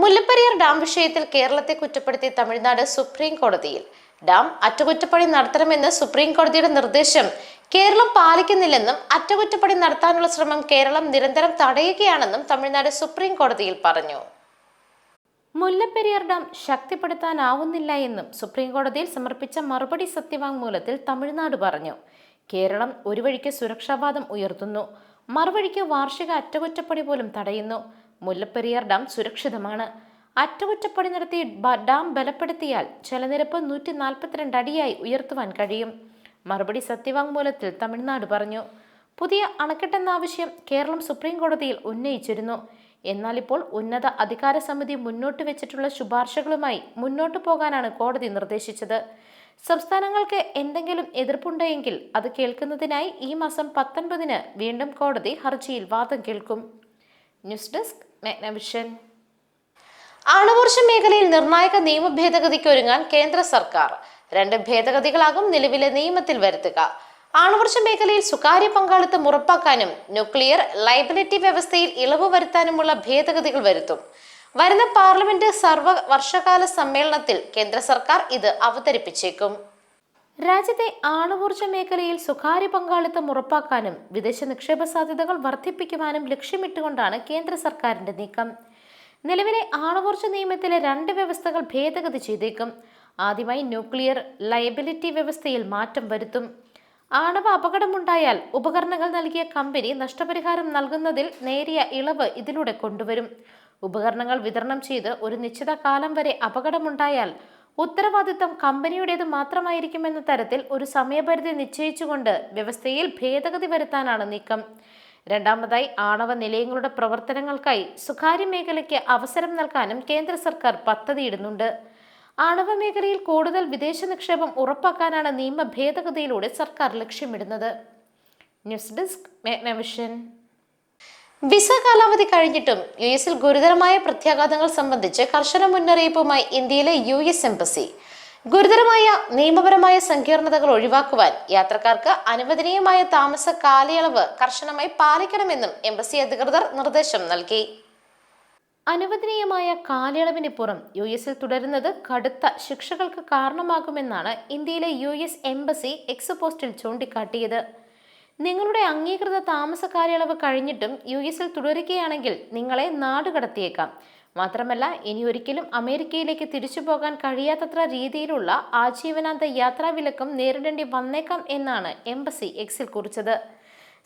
Mullaperiyar dam വിഷയത്തിൽ കേരളത്തെ കുറ്റപ്പെടുത്തി തമിഴ്നാട് സുപ്രീം കോടതിയിൽ. ഡാം അറ്റകുറ്റപ്പണി നടത്തണമെന്ന് സുപ്രീം കോടതിയുടെ നിർദ്ദേശം കേരളം പാലിക്കുന്നില്ലെന്നും അറ്റകുറ്റപ്പണി നടത്താനുള്ള ശ്രമം കേരളം നിരന്തരം തടയുകയാണെന്നും തമിഴ്നാട് സുപ്രീം കോടതിയിൽ പറഞ്ഞു. മുല്ലപ്പെരിയാർ ഡാം ശക്തിപ്പെടുത്താനാവുന്നില്ല എന്നും സുപ്രീം കോടതിയിൽ സമർപ്പിച്ച മറുപടി സത്യവാങ്മൂലത്തിൽ തമിഴ്നാട് പറഞ്ഞു. കേരളം ഒരു വഴിക്ക് സുരക്ഷാവാദം ഉയർത്തുന്നു. മറുവഴിക്ക് വാർഷിക അറ്റകുറ്റപ്പണി പോലും തടയുന്നു. മുല്ലപ്പെരിയാർ ഡാം സുരക്ഷിതമാണ്. അറ്റകുറ്റപ്പണി നടത്തി ഡാം ബലപ്പെടുത്തിയാൽ ജലനിരപ്പ് നൂറ്റി നാൽപ്പത്തിരണ്ട് അടിയായി ഉയർത്തുവാൻ കഴിയും. മറുപടി സത്യവാങ്മൂലത്തിൽ തമിഴ്നാട് പറഞ്ഞു. പുതിയ അണക്കെട്ടെന്ന ആവശ്യം കേരളം സുപ്രീം കോടതിയിൽ ഉന്നയിച്ചിരുന്നു. എന്നാൽ ഇപ്പോൾ ഉന്നത അധികാര സമിതി മുന്നോട്ട് വെച്ചിട്ടുള്ള ശുപാർശകളുമായി മുന്നോട്ടു പോകാനാണ് കോടതി നിർദ്ദേശിച്ചത്. സംസ്ഥാനങ്ങൾക്ക് എന്തെങ്കിലും എതിർപ്പുണ്ടെങ്കിൽ അത് കേൾക്കുന്നതിനായി ഈ മാസം പത്തൊൻപതിന് വീണ്ടും കോടതി ഹർജിയിൽ വാദം കേൾക്കും. ന്യൂസ് ഡെസ്ക് മെഗ്നവിഷൻ ആണവോർജ മേഖലയിൽ നിർണായക നിയമ ഭേദഗതിക്ക് ഒരുങ്ങാൻ കേന്ദ്ര സർക്കാർ. രണ്ട് ഭേദഗതികളാകും നിലവിലെ നിയമത്തിൽ വരുത്തുക. ആണവർഷ മേഖലയിൽ സ്വകാര്യ പങ്കാളിത്തം ഉറപ്പാക്കാനും ന്യൂക്ലിയർ ലൈബിലിറ്റി വ്യവസ്ഥയിൽ ഇളവ് വരുത്താനുമുള്ള ഭേദഗതികൾ വരുത്തും. വരുന്ന പാർലമെന്റ് സർവ വർഷകാല സമ്മേളനത്തിൽ കേന്ദ്ര സർക്കാർ ഇത് അവതരിപ്പിച്ചേക്കും. രാജ്യത്തെ ആണവോർജ മേഖലയിൽ സ്വകാര്യ പങ്കാളിത്തം ഉറപ്പാക്കാനും വിദേശ നിക്ഷേപ സാധ്യതകൾ വർദ്ധിപ്പിക്കുവാനും ലക്ഷ്യമിട്ടുകൊണ്ടാണ് കേന്ദ്ര സർക്കാരിന്റെ നീക്കം. നിലവിലെ ആണവോർജ നിയമത്തിലെ രണ്ട് വ്യവസ്ഥകൾ ഭേദഗതി ചെയ്തേക്കും. ആദ്യമായി ന്യൂക്ലിയർ ലയബിലിറ്റി വ്യവസ്ഥയിൽ മാറ്റം വരുത്തും. ആണവ അപകടമുണ്ടായാൽ ഉപകരണങ്ങൾ നൽകിയ കമ്പനി നഷ്ടപരിഹാരം നൽകുന്നതിൽ നേരിയ ഇളവ് ഇതിലൂടെ കൊണ്ടുവരും. ഉപകരണങ്ങൾ വിതരണം ചെയ്ത് ഒരു നിശ്ചിത കാലം വരെ അപകടമുണ്ടായാൽ ഉത്തരവാദിത്തം കമ്പനിയുടേത് മാത്രമായിരിക്കുമെന്ന തരത്തിൽ ഒരു സമയപരിധി നിശ്ചയിച്ചുകൊണ്ട് വ്യവസ്ഥയിൽ ഭേദഗതി വരുത്താനാണ് നീക്കം. രണ്ടാമതായി ആണവ നിലയങ്ങളുടെ പ്രവർത്തനങ്ങൾക്കായി സ്വകാര്യ മേഖലയ്ക്ക് അവസരം നൽകാനും കേന്ദ്ര സർക്കാർ പദ്ധതിയിടുന്നുണ്ട്. ആണവ മേഖലയിൽ കൂടുതൽ വിദേശ നിക്ഷേപം ഉറപ്പാക്കാനാണ് നിയമ ഭേദഗതിയിലൂടെ സർക്കാർ ലക്ഷ്യമിടുന്നത്. News desk മേഗ്നവിഷൻ. വിസ കാലാവധി കഴിഞ്ഞിട്ടും യു എസിൽ ഗുരുതരമായ പ്രത്യാഘാതങ്ങൾ സംബന്ധിച്ച് കർശന മുന്നറിയിപ്പുമായി ഇന്ത്യയിലെ യു എസ് എംബസി. ഗുരുതരമായ നിയമപരമായ സങ്കീർണതകൾ ഒഴിവാക്കുവാൻ യാത്രക്കാർക്ക് അനുവദനീയമായ താമസ കാലയളവ് കർശനമായി പാലിക്കണമെന്നും എംബസി അധികൃതർ നിർദ്ദേശം നൽകി. അനുവദനീയമായ കാലയളവിന് പുറം യു എസിൽ തുടരുന്നത് കടുത്ത ശിക്ഷകൾക്ക് കാരണമാകുമെന്നാണ് ഇന്ത്യയിലെ യു എസ് എംബസി എക്സ് പോസ്റ്റിൽ ചൂണ്ടിക്കാട്ടിയത്. നിങ്ങളുടെ അംഗീകൃത താമസ കാലയളവ് കഴിഞ്ഞിട്ടും യു എസിൽ തുടരുകയാണെങ്കിൽ നിങ്ങളെ നാടുകടത്തിയേക്കാം. മാത്രമല്ല ഇനി ഒരിക്കലും അമേരിക്കയിലേക്ക് തിരിച്ചു പോകാൻ കഴിയാത്തത്ര രീതിയിലുള്ള ആജീവനാന്ത യാത്രാ യാത്രാവിലക്കം നേരിടേണ്ടി വന്നേക്കാം എന്നാണ് എംബസി എക്സിൽ കുറിച്ചത്.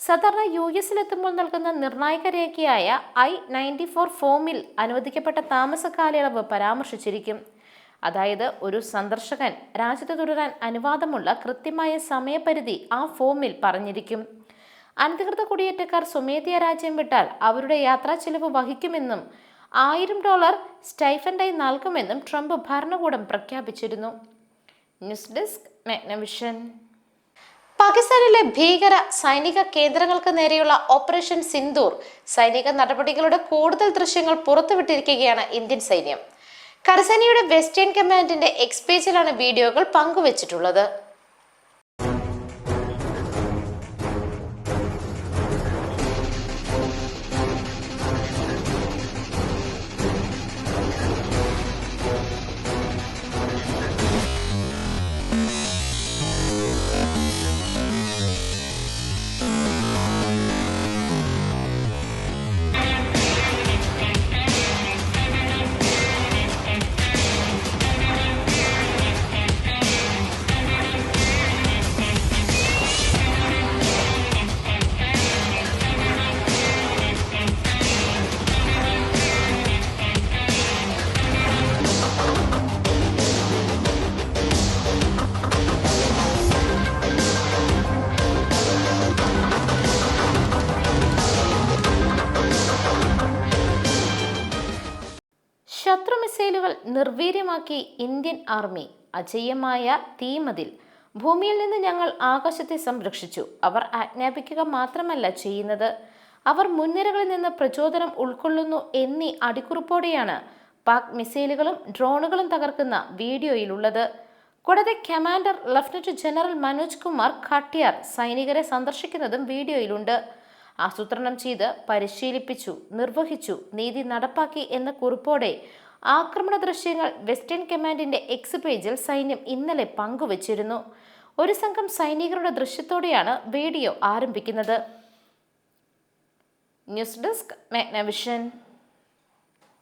സാധാരണ യു എസിലെത്തുമ്പോൾ നൽകുന്ന നിർണായക രേഖയായ ഐ നയന്റി ഫോർ ഫോമിൽ അനുവദിക്കപ്പെട്ട താമസ കാലയളവ് പരാമർശിച്ചിരിക്കും. അതായത് ഒരു സന്ദർശകൻ രാജ്യത്ത് തുടരാൻ അനുവാദമുള്ള കൃത്യമായ സമയപരിധി ആ ഫോമിൽ പറഞ്ഞിരിക്കും. അനധികൃത കുടിയേറ്റക്കാർ സ്വമേധയാ രാജ്യം വിട്ടാൽ അവരുടെ യാത്രാ ചെലവ് വഹിക്കുമെന്നും ആയിരം ഡോളർ സ്റ്റൈഫൻഡായി നൽകുമെന്നും ട്രംപ് ഭരണകൂടം പ്രഖ്യാപിച്ചിരുന്നു. ന്യൂസ് ഡെസ്ക് മാഗ്നവിഷൻ പാകിസ്ഥാനിലെ ഭീകര സൈനിക കേന്ദ്രങ്ങൾക്ക് നേരെയുള്ള ഓപ്പറേഷൻ സിന്ദൂർ. സൈനിക നടപടികളുടെ കൂടുതൽ ദൃശ്യങ്ങൾ പുറത്തുവിട്ടിരിക്കുകയാണ് ഇന്ത്യൻ സൈന്യം. കരസേനയുടെ വെസ്റ്റേൺ കമാൻഡിന്റെ എക്സ് പേജിലാണ് വീഡിയോകൾ പങ്കുവച്ചിട്ടുള്ളത്. നിർവീര്യമാക്കി ഇന്ത്യൻ ആർമി അജയ്യമായ തീമതിൽ ഭൂമിയിൽ നിന്ന് ഞങ്ങൾ ആകാശത്തെ സംരക്ഷിച്ചു. അവർ ആജ്ഞാപിക്കുക മാത്രമല്ല ചെയ്യുന്നത്. അവർ മുൻനിരകളിൽ നിന്ന് പ്രചോദനം ഉൾക്കൊള്ളുന്നു എന്നീ അടിക്കുറിപ്പോടെയാണ് പാക് മിസൈലുകളും ഡ്രോണുകളും തകർക്കുന്ന വീഡിയോയിലുള്ളത്. കൂടാതെ commander lieutenant general Manoj Kumar Katiyar സൈനികരെ സന്ദർശിക്കുന്നതും വീഡിയോയിലുണ്ട്. ആസൂത്രണം ചെയ്ത് പരിശീലിപ്പിച്ചു നിർവഹിച്ചു നീതി നടപ്പാക്കി എന്ന കുറിപ്പോടെ ആക്രമണ ദൃശ്യങ്ങൾ വെസ്റ്റേൺ കമാൻഡിന്റെ എക്സ് പേജിൽ സൈന്യം ഇന്നലെ പങ്കുവച്ചിരുന്നു. ഒരു സംഘം സൈനികരുടെ ദൃശ്യത്തോടെയാണ് വീഡിയോ ആരംഭിക്കുന്നത്. News desk Magnavision.